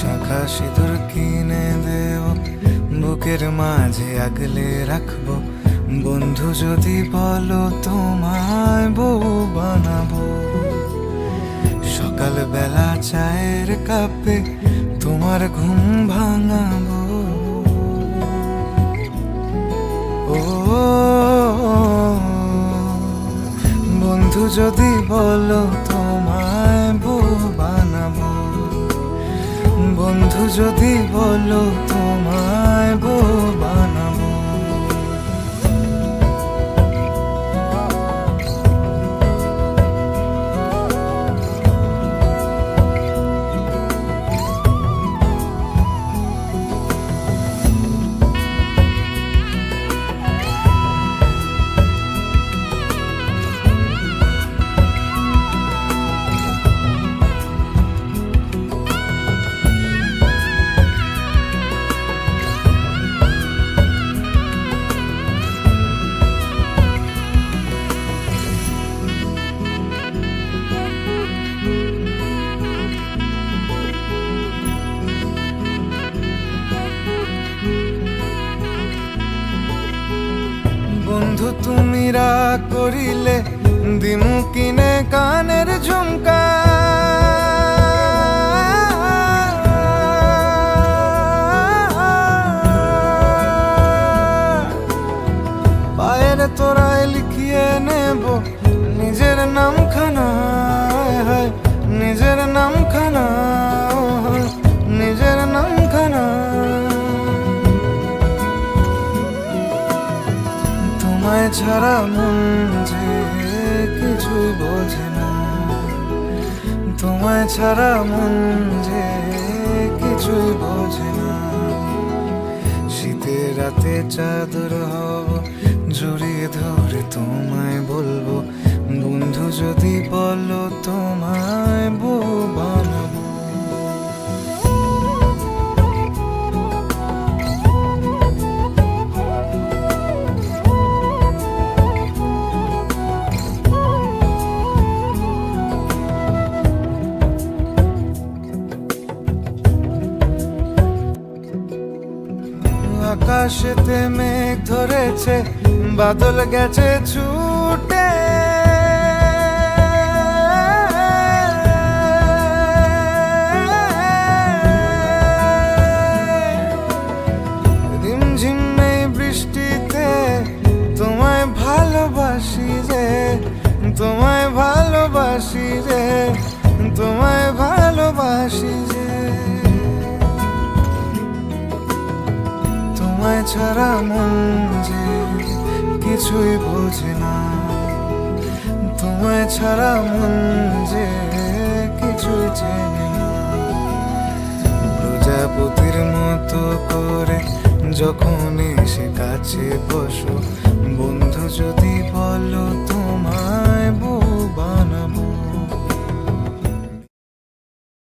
শাখা সিঁদুর কিনে দেব, বুকের মাঝে আগলে রাখব। বন্ধু যদি বলো তোমায় বউ বানাবো। সকালবেলা চায়ের কাপে তোমার ঘুম ভাঙাবো। ও, বন্ধু যদি বলো তোমায় বউ বানাবো। বন্ধু যদি বলো তোমায় বানাবো। বন্ধু, তুমি রাগ করিলে দিমু কিনে কানের ঝুমকা। পায়ের তোরায় লিখিয়ে নেব নিজের নাম খানা হয়, নিজের নাম খানা তোমায় ছাড়া মন যে কিছুই বোঝে না। তোমায় ছাড়া মন যে কিছুই বোঝে না। শীতের রাতে চাদর হব আকাশেতে মেঘ ধরেছে বাদল গেছে ছুটে। ছাড়া মন যে কিছুই বোঝে না। তোমায় ছাড়া মন যে কিছুই চেনে না। প্রজাপতির মতো করে যখন এসে কাছে বসো, বন্ধু যদি বলো বউ